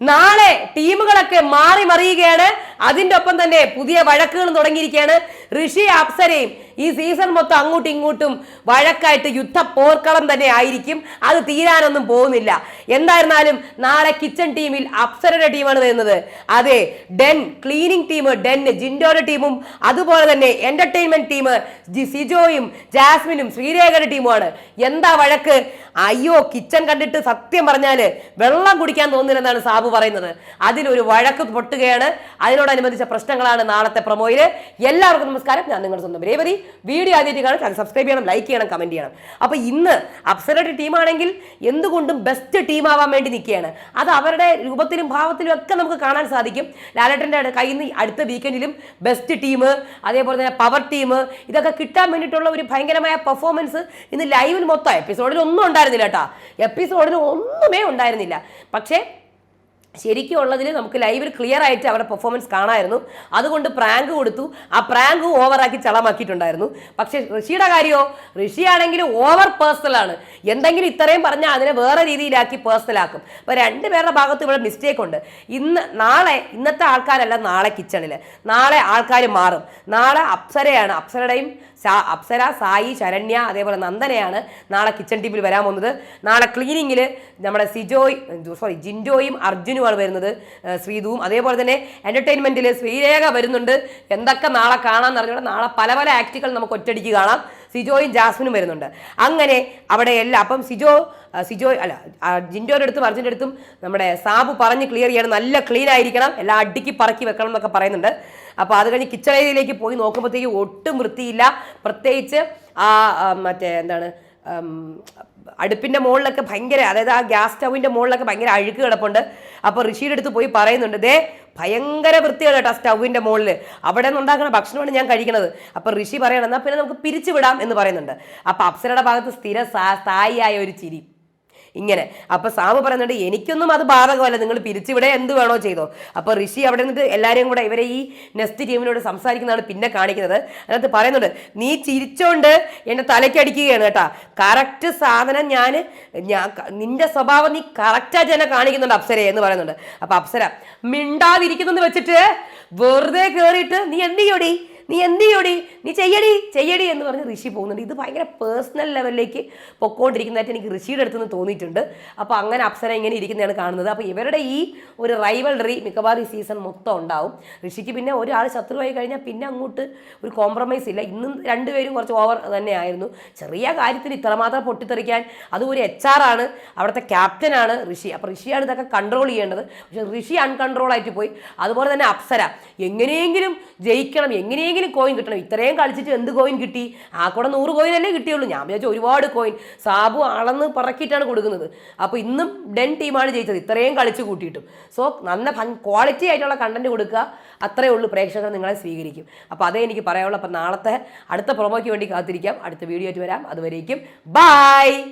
നാളെ ടീമുകളൊക്കെ മാറി മറിയുകയാണ്. അതിന്റെ ഒപ്പം തന്നെ പുതിയ വഴക്കുകളും തുടങ്ങിയിരിക്കുകയാണ്. ഋഷി അപ്സരയും ഈ സീസൺ മൊത്തം അങ്ങോട്ടും ഇങ്ങോട്ടും വഴക്കായിട്ട് യുദ്ധ പോർക്കളം തന്നെ ആയിരിക്കും. അത് തീരാനൊന്നും പോകുന്നില്ല. എന്തായിരുന്നാലും നാളെ കിച്ചൺ ടീമിൽ അപ്സരയുടെ ടീമാണ് വരുന്നത്. അതെ ഡെൻ ക്ലീനിങ് ടീം ഡെൻ ജിൻഡോയുടെ ടീമും അതുപോലെ തന്നെ എന്റർടൈൻമെന്റ് ടീം സിജോയും ജാസ്മിനും ശ്രീരേഖയുടെ ടീമുമാണ്. എന്താ വഴക്ക്? അയ്യോ കിച്ചൺ കണ്ടിട്ട് സത്യം പറഞ്ഞാൽ വെള്ളം കുടിക്കാൻ തോന്നുന്നില്ലെന്നാണ് സാബു പറയുന്നത്. അതിലൊരു വഴക്ക് പൊട്ടുകയാണ്. അതിനോടനുബന്ധിച്ച പ്രശ്നങ്ങളാണ് നാളത്തെ പ്രൊമോയിൽ. എല്ലാവർക്കും നമസ്കാരം. ഞാൻ നിങ്ങളുടെ സ്വന്തം രേവതി. വീഡിയോ ആദ്യമായിട്ട് കാണാൻ ചാനൽ സബ്സ്ക്രൈബ് ചെയ്യണം ലൈക്ക് ചെയ്യണം കമന്റ് ചെയ്യണം. അപ്പൊ ഇന്ന് അപ്സരട്ട് ടീമാണെങ്കിൽ എന്തുകൊണ്ടും ബെസ്റ്റ് ടീമാവാൻ വേണ്ടി നിൽക്കുകയാണ്. അത് അവരുടെ രൂപത്തിലും ഭാവത്തിലും ഒക്കെ നമുക്ക് കാണാൻ സാധിക്കും. ലാലേട്ടന്റെ കയ്യിൽ നിന്ന് അടുത്ത വീക്കെൻഡിലും ബെസ്റ്റ് ടീം അതേപോലെ തന്നെ പവർ ടീം ഇതൊക്കെ കിട്ടാൻ വേണ്ടിയിട്ടുള്ള ഒരു ഭയങ്കരമായ പെർഫോമൻസ് ഇന്ന് ലൈവിൽ മൊത്തം എപ്പിസോഡിൽ ഒന്നും ഉണ്ടായിരുന്നില്ല കേട്ടോ എപ്പിസോഡിന് ഒന്നുമേ ഉണ്ടായിരുന്നില്ല. പക്ഷേ ശരിക്കും ഉള്ളതിൽ നമുക്ക് ലൈവിൽ ക്ലിയർ ആയിട്ട് അവരുടെ പെർഫോമൻസ് കാണാമായിരുന്നു അതുകൊണ്ട് പ്രാങ്ക് കൊടുത്തു. ആ പ്രാങ്ക് ഓവറാക്കി ചളമാക്കിയിട്ടുണ്ടായിരുന്നു. പക്ഷേ ഋഷിയുടെ കാര്യമോ ഋഷിയാണെങ്കിൽ ഓവർ പേഴ്സണലാണ് എന്തെങ്കിലും ഇത്രയും പറഞ്ഞാൽ അതിനെ വേറെ രീതിയിലാക്കി പേഴ്സണലാക്കും അപ്പോൾ രണ്ടുപേരുടെ ഭാഗത്ത് ഇവിടെ മിസ്റ്റേക്ക് ഉണ്ട്. ഇന്ന് നാളെ ഇന്നത്തെ ആൾക്കാരല്ല നാളെ കിച്ചണിൽ നാളെ ആൾക്കാർ മാറും. നാളെ അപ്സരയാണ്. അപ്സരയുടെയും അപ്സര സായി ശരണ്യ അതേപോലെ നന്ദനയാണ് നാളെ കിച്ചൺ ടീമിൽ വരാൻ പോകുന്നത്. നാളെ ക്ലീനിങ്ങിൽ നമ്മുടെ സിജോയ് സോറി ജിൻഡോയും അർജുനുമാണ് വരുന്നത്. ശ്രീധുവും അതേപോലെ തന്നെ എന്റർടൈൻമെന്റിൽ ശ്രീരേഖ വരുന്നുണ്ട്. എന്തൊക്കെ നാളെ കാണാമെന്ന് അറിഞ്ഞൂടെ നാളെ പല പല ആക്റ്റുകൾ നമുക്ക് ഒറ്റടിക്ക് കാണാം. സിജോയും ജാസ്മിനും വരുന്നുണ്ട്. അങ്ങനെ അവിടെ എല്ലാം അപ്പം സിജോ സിജോ അല്ല ജിൻഡോയുടെ അടുത്തും അർജുന്റെ അടുത്തും നമ്മുടെ സാബു പറഞ്ഞ് ക്ലിയർ ചെയ്യണം. നല്ല ക്ലീൻ ആയിരിക്കണം. എല്ലാം അടുക്കി പറക്കി വെക്കണം എന്നൊക്കെ പറയുന്നുണ്ട്. അപ്പോൾ അത് കഴിഞ്ഞ് കിച്ചൺ ഏരിയയിലേക്ക് പോയി നോക്കുമ്പോഴത്തേക്ക് ഒട്ടും വൃത്തിയില്ല. പ്രത്യേകിച്ച് ആ മറ്റേ എന്താണ് അടുപ്പിന്റെ മുകളിലൊക്കെ ഭയങ്കര അതായത് ആ ഗ്യാസ് സ്റ്റൗവിന്റെ മുകളിലൊക്കെ ഭയങ്കര അഴുക്ക് കിടപ്പുണ്ട്. അപ്പോൾ ഋഷിയുടെ അടുത്ത് പോയി പറയുന്നുണ്ട് ദേ ഭയങ്കര വൃത്തിയാണ് കേട്ടോ സ്റ്റൗവിന്റെ മുകളിൽ അവിടെ നിന്ന് ഉണ്ടാക്കുന്ന ഭക്ഷണമാണ് ഞാൻ കഴിക്കുന്നത് അപ്പോൾ ഋഷി പറയണം എന്നാൽ പിന്നെ നമുക്ക് പിരിച്ചുവിടാം എന്ന് പറയുന്നുണ്ട്. അപ്പോൾ അപ്സരയുടെ ഭാഗത്ത് സ്ഥിര സ്ഥായിയായ ഒരു ചിരി. ഇങ്ങനെ. അപ്പൊ സാമു പറയുന്നുണ്ട് എനിക്കൊന്നും അത് ബാധകമല്ല. നിങ്ങൾ പിരിച്ചിവിടെ എന്ത് വേണോ ചെയ്തോ. അപ്പൊ ഋഷി അവിടെ നിന്നിട്ട് എല്ലാവരെയും കൂടെ ഇവരെ ഈ നെസ്റ്റ് ടീമിനോട് സംസാരിക്കുന്നതാണ് പിന്നെ കാണിക്കുന്നത്. അതിനകത്ത് പറയുന്നുണ്ട് നീ ചിരിച്ചോണ്ട് എന്നെ തലയ്ക്കടിക്കുകയാണ് കേട്ടാ. കറക്റ്റ് സാധനം ഞാൻ നിന്റെ സ്വഭാവം നീ കറക്റ്റായിട്ട് തന്നെ കാണിക്കുന്നുണ്ട് അപ്സര എന്ന് പറയുന്നുണ്ട്. അപ്പൊ അപ്സര മിണ്ടാതിരിക്കുന്നെന്ന് വെച്ചിട്ട് വെറുതെ കയറിയിട്ട് നീ എന്ത് ചെയ്യോടി? നീ എന്ത് ചെയ്യോടി? നീ ചെയ്യടി ചെയ്യടി എന്ന് പറഞ്ഞ് ഋഷി പോകുന്നുണ്ട്. ഇത് ഭയങ്കര പേഴ്സണൽ ലെവലിലേക്ക് പൊക്കോണ്ടിരിക്കുന്നതായിട്ട് എനിക്ക് ഋഷിയുടെ അടുത്ത് നിന്ന് തോന്നിയിട്ടുണ്ട്. അപ്പോൾ അങ്ങനെ അപ്സര ഇങ്ങനെ ഇരിക്കുന്നതാണ് കാണുന്നത്. അപ്പോൾ ഇവരുടെ ഈ ഒരു റൈവൽറി മിക്കവാറും ഈ സീസൺ മൊത്തം ഉണ്ടാവും. ഋഷിക്ക് പിന്നെ ഒരാൾ ശത്രുവായി കഴിഞ്ഞാൽ പിന്നെ അങ്ങോട്ട് ഒരു കോംപ്രമൈസ് ഇല്ല. ഇന്നും രണ്ടുപേരും കുറച്ച് ഓവർ തന്നെയായിരുന്നു ചെറിയ കാര്യത്തിന് ഇത്രമാത്രം പൊട്ടിത്തെറിക്കാൻ അതും ഒരു എച്ച് ആർ ആണ്. അവിടുത്തെ ക്യാപ്റ്റനാണ് ഋഷി. അപ്പോൾ ഋഷിയാണ് ഇതൊക്കെ കൺട്രോൾ ചെയ്യേണ്ടത്. പക്ഷേ ഋഷി അൺകൺട്രോൾ ആയിട്ട് പോയി. അതുപോലെ തന്നെ അപ്സര. എങ്ങനെയെങ്കിലും ജയിക്കണം എങ്ങനെയെങ്കിലും കോയിൻ കിട്ടണം. ഇത്രയും കളിച്ചിട്ട് എന്ത് കോയിൻ കിട്ടി? ആ കൂടെ നൂറ് കോയിൻ അല്ലേ കിട്ടിയുള്ളൂ. ഞാൻ വിചാരിച്ചു ഒരുപാട് കോയിൻ സാബു അളന്ന് പറക്കിയിട്ടാണ് കൊടുക്കുന്നത്. അപ്പോൾ ഇന്നും ഡെൻ ടീമാണ് ജയിച്ചത്. ഇത്രയും കളിച്ച് കൂട്ടിയിട്ടും. സോ നല്ല ക്വാളിറ്റി ആയിട്ടുള്ള കണ്ടന്റ് കൊടുക്കുക. അത്രയേ ഉള്ളൂ. പ്രേക്ഷകർ നിങ്ങളെ സ്വീകരിക്കും. അപ്പോൾ അതേ എനിക്ക് പറയാനുള്ളൂ. അപ്പോൾ നാളത്തെ അടുത്ത പ്രൊമോയ്ക്ക് വേണ്ടി കാത്തിരിക്കാം. അടുത്ത വീഡിയോ ആയിട്ട് വരാം. അതുവരേക്കും. ബൈ